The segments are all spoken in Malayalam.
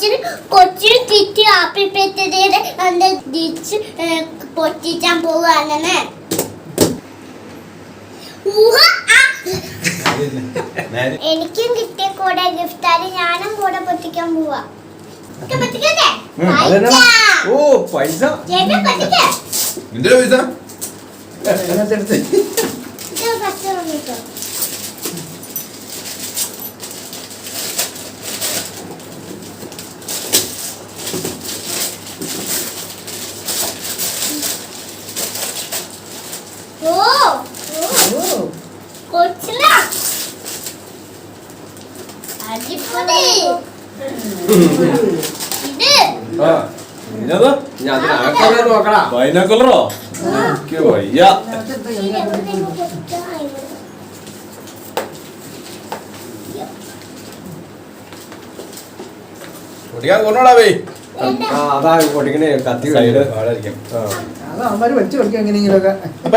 കൊച്ചിന് കൊച്ചിന് തിറ്റി ആപ്പിൾ പെറ്റതേടെ കണ്ട് തിരിച്ച് പൊട്ടിച്ചാൻ ആ. എനിക്കും കിട്ടിയ കൂടെ ഗിഫ്റ്റാണ് ഞാനും കൂടെ പൊട്ടിക്കാൻ പോവാ. ഓ പൈസ. പൈസ അതിനകത്തെടുത്ത്. ഇത് first വന്നിട്ടോ. ഓ ഓ ഓ കൊച്ചില അടിപൊളി ഇത് ആ ഇതത് ഇനി അതിനകത്തുള്ളത് നോക്കടാ ബൈനാക്കുലറോ എനിക്ക് വയ്യ. പൊടിക്കാൻ കൊണ്ടോടാവേ അതാ പൊട്ടിക്കണേ കത്തി സൈഡ്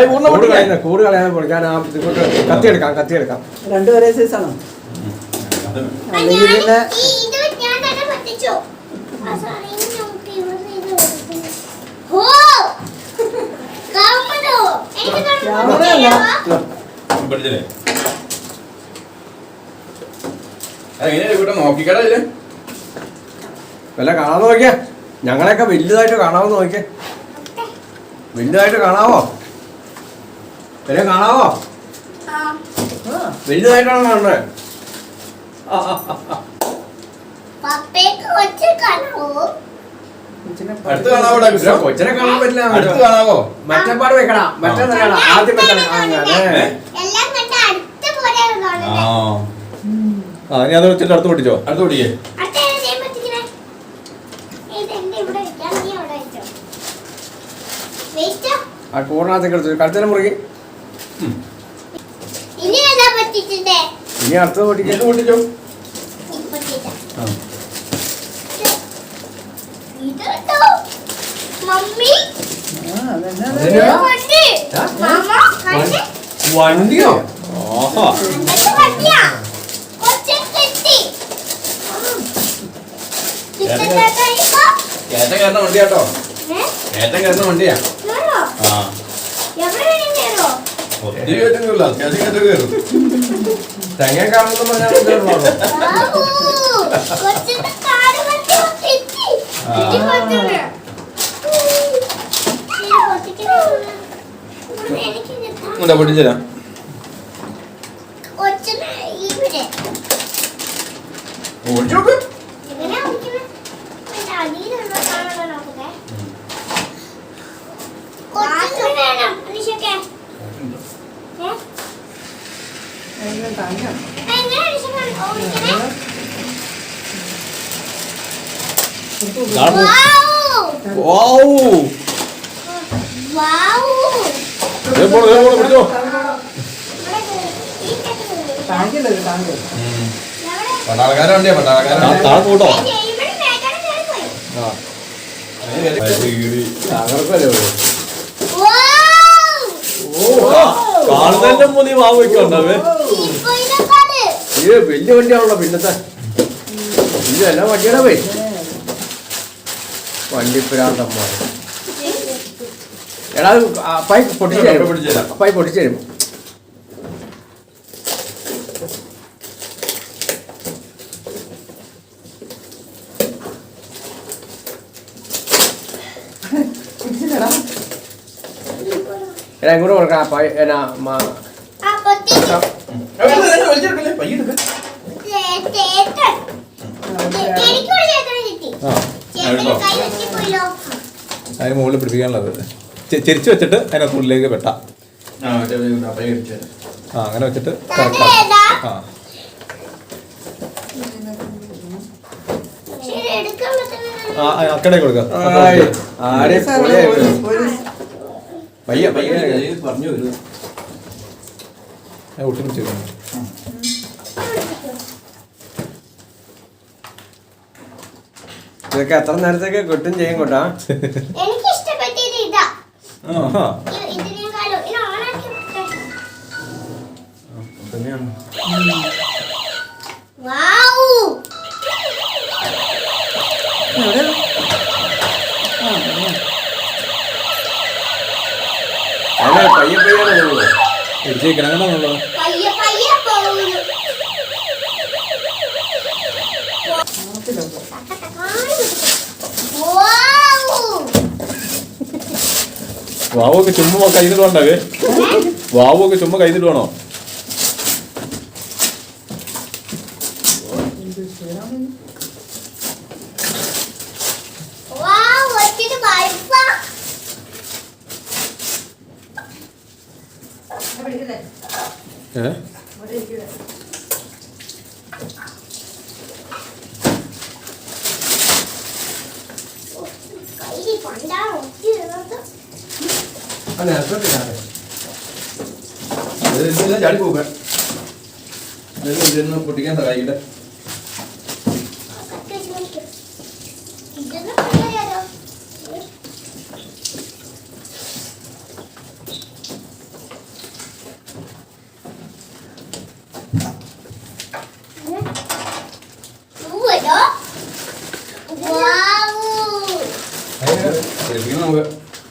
പൂർണ കൂട് പൊടിക്കാൻ കളയുന്ന കൂട് ആ കത്തി എടുക്കാം കത്തി എടുക്കാം. രണ്ടു ഒരേ സൈസ് അല്ലെങ്കിൽ പിന്നെ നോക്കിക്കടാ വല്ല കാണാൻ നോക്കിയാ ഞങ്ങളെയൊക്കെ വലുതായിട്ട് കാണാമെന്ന് നോക്കിയേ വലുതായിട്ട് കാണാവോ വരെ കാണാവോ വലുതായിട്ടാണ് കാണുന്നത്? കൊച്ചിനെ അടുത്ത് കാണാൻ പറ്റില്ല. കാണാവോ? മറ്റേ വെക്കണം. ആ. ഇനി അത് വെച്ചിട്ട് അടുത്ത് പൊട്ടിച്ചോ അടുത്ത് പൊടിക്കേ. അടുത്ത ഏതാ ഞാൻ പൊട്ടിക്കണേ? ഇത് എന്റെ ഇവിടെ വെക്കാം, നീ അവിടെ വെച്ചോ. വെയിറ്റോ? ആ കൂറിനകത്തേക്ക് എടുത്തു കഴുത്തല മുറുകി ഇനി ഏതാ പൊട്ടിച്ചിട്ടേ? ഇനി അടുത്തത് പൊട്ടിക്കാൻ ഇത് പൊട്ടിച്ചോ ഇത് പൊട്ടിച്ചാ. ആ. ഇത് കേട്ടോ? മമ്മി? മാമ, കണ്ട്? വണ്ടിയോ ഓഹോ വണ്ടിയാ? കൊച്ചിൻ കിട്ടി. കിട്ടുന്നതാ കയറുന്ന വണ്ടിയാട്ടോ ഏ? കയറ്റം കയറുന്ന വണ്ടിയാ? ആ? ഒത്തിരി കയറ്റം കയറില്ല അത്യാവശ്യം കയറ്റം കയറും തെങ്ങ കാണുന്ന പറഞ്ഞാൽ ബാബു, കൊച്ചിന്റെ കാൽ വണ്ടി കിട്ടി. ആ. ഇനി കൊച്ചിന്. ഇനി പൊട്ടിക്കണേ. ഇവിടെ എനിക്ക് കിട്ടാൻ. എന്താ പൊട്ടിച്ചരാ തരാം ഓടിച്ചു നോക്ക്. Wow! Wow! അതിന്റെ അടിയിലുള്ള സാധനം നോക്കട്ടെ. കൊച്ചിന് വേണം, അനീഷൊക്കെ. ഏ? അതിനെ താങ്ങാം. എങ്ങനെയാ അനീഷൊക്കെ ഓടിക്കണേ? നാളെ വാവ്. പോ- വൗ. വാവ്. ദേ പോണു, ദേ പോണു, പിടിച്ചോ ഇവിടെ കേറ്. ഈ കെട്ട് കേറ്. ടാങ്കില്ല ഇത് ടാങ്ക് എവിടെ? പട്ടാളക്കാരൻ വണ്ടിയാ താഴെ. കാണുന്നതിന്റെ മുന്നിൽ വാവ് വെക്കണ്ടാവേ ഇത് വലിയ വണ്ടിയാണല്ലോ പിന്നത്തെ ഇത് എന്നാ വണ്ടിയുടെ പോയി വണ്ടിപ്പിരാന്തന്മാർ എടാ പൈപ്പ് പൊട്ടിച്ചു തരാം. അപ്പായി പൊട്ടിച്ചു തരും എടാ ഇങ്ങോട്ട് കൊടുക്കാം അപ്പായി എന്നാ മാ ആ, പൊട്ടിച്ച്. വലിച്ചെടുക്കല്ലേ ചേട്ടൻ. എ- എനിക്കൊരു ചേട്ടനെ കിട്ടി. ആ ചേട്ടന് കൈ വെട്ടിപ്പോയല്ലോ. അതിന് മുകളിൽ പിടിപ്പിക്കാനുള്ളത് ചെരിച്ച് വെച്ചിട്ട് അതിനകത്തുള്ളിലേക്ക് വെട്ടാം. ആ അങ്ങനെ വെച്ചിട്ട് കറക്റ്റ് ആ. അക്കടെ കൊടുക്കാം. പയ്യ പയ്യ പറഞ്ഞു ഇതൊക്കെ എത്ര നേരത്തേക്ക് കിട്ടും ചെയ്യും കൊണ്ടാ അതെ പയ്യെ പയ്യാണ് പോകുന്നത് ഇടിച്ചേക്കണം അങ്ങനെയാണുള്ളത് പയ്യെ പയ്യെ പോകുന്നു നോക്കില്ല വാവ് വാവൊക്കെ ചുമ്മാ കൈതിട്ട് വേണ്ടേ വാവൊക്കെ ചുമ്മാ കൈതിട്ട് വേണോ? അതെ ഇതെല്ലാം ചാടി പോകാൻ ഇതൊന്ന് പൊട്ടിക്കാൻ സഹായിക്കട്ടെ. ഇതൊന്നും പറയാലോ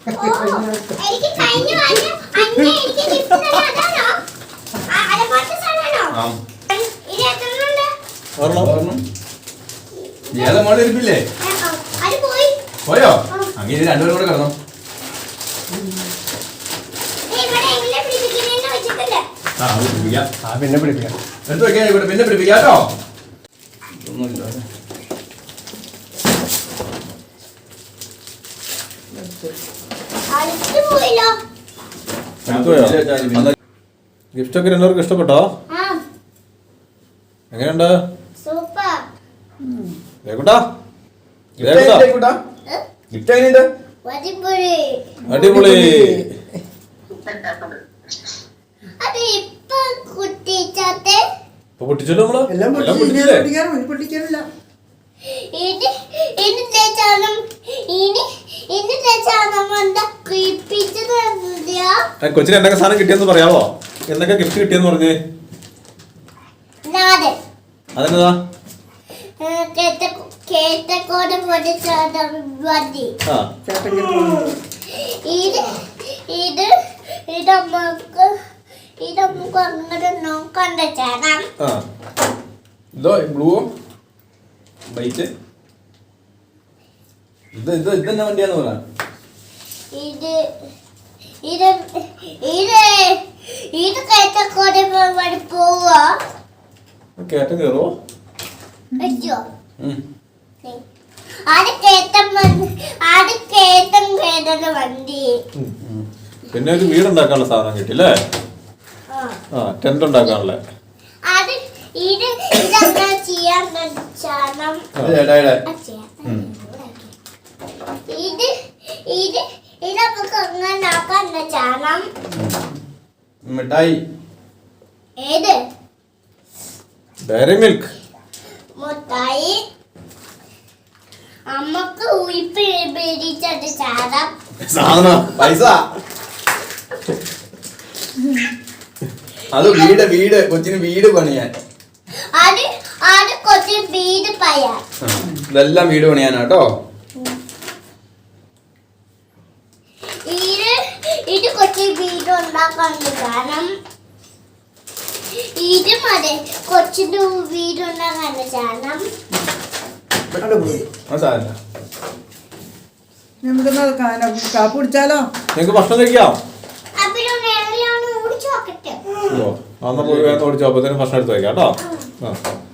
പഠിപ്പിക്കണം എനിക്ക് കഴിഞ്ഞ വർഷം എനിക്ക് gift തന്നത് അതാണോ? ആ, അലമാരത്തെ ആ ഇത് എത്രണ്ണമുണ്ട്? ഒരെണ്ണം ഓർമ്മ ഏതാ മോളെ ഇരിപ്പില്ലേ? പോയി? അങ്ങനെ രണ്ടുപേരും കൂടെ കിടന്നു. പിന്നെ പിടിപ്പിക്കാം. എടുത്ത് വെക്കാൻ ഇവിടെ? പിന്നെ പിടിപ്പിക്കാം കേട്ടോ? ഒന്നുമില്ല അടുത്ത് പോയല്ലോ. ഗിഫ്റ്റ് ഒക്കെ രണ്ടുപേർക്ക് ഇഷ്ടപ്പെട്ടോ? ആ, എങ്ങനെയുണ്ട്? അടിപൊളി. അടിപൊളി. അത് ഇപ്പൊ കുത്തിച്ചാത്തെ ഇപ്പൊ പൊട്ടിച്ചല്ലോ നമ്മൾ? എല്ലാം പൊട്ടിക്കാനില്ല ഇനി ഇനി തേച്ചാലും ഇനി ഇനി? ആ, കൊച്ചിന് എന്തൊക്കെ സാധനം കിട്ടിയെന്ന് പറയാവോ? എന്തൊക്കെ ഗിഫ്റ്റ് കിട്ടിയെന്ന് പറഞ്ഞേ? അതെന്നതാ? കേട്ടക്കോട് ആ. ഇത് ഇത് ഇത് നമുക്ക് ഇത് നമുക്ക് അങ്ങനെ നോക്കണ്ട ഇതോ ബ്ലൂ വൈറ്റ് ഇത് ഇത് ഇത് വണ്ടിയാന്ന് ഇത് ഇത് ഇത് ഇത് കേട്ടക്കോട് വഴി പോവാ. കയറ്റം കയറുവോ അയ്യോ. അത് കേട്ടം വന്ന് അത് കേട്ടം കേട്ടത് വണ്ടി. പിന്നെ ഒരു വീടുണ്ടാക്കാനുള്ള സാധനം കിട്ടില്ലേ ആ. ആ ടെന്റ് ഉണ്ടാക്കാനുള്ള. അത് ഇത് ഇതെന്താ ചെയ്യാൻ വെച്ചാലും ഇത് ചേട്ടായിടെ ആ ചേട്ടൻ ഇത് ഇത് ഇത് നമുക്ക് അങ്ങനെ ആക്കാൻ വെച്ചാലും മിഠായി. ഏത്? ഡയറി മിൽക്ക് മുട്ടായി. അമ്മയ്ക്ക് ഉയിപ്പ് പിടിച്ചത് ചാരം സാധനം. പൈസ. അത് വീട് വീട് കൊച്ചിന് വീട് പണിയാൻ. ഇതെല്ലാം വീട് പണിയാനാ കേട്ടോ ഇത് കൊച്ചു വീട് കാരണം ഇത് മതി കാരണം. കാപ്പി കുടിച്ചാലോ? നിങ്ങൾക്ക് ഭക്ഷണം കഴിക്കാം. ഓടിച്ചു ഭക്ഷണം എടുത്ത് വയ്ക്കാം കേട്ടോ? ആ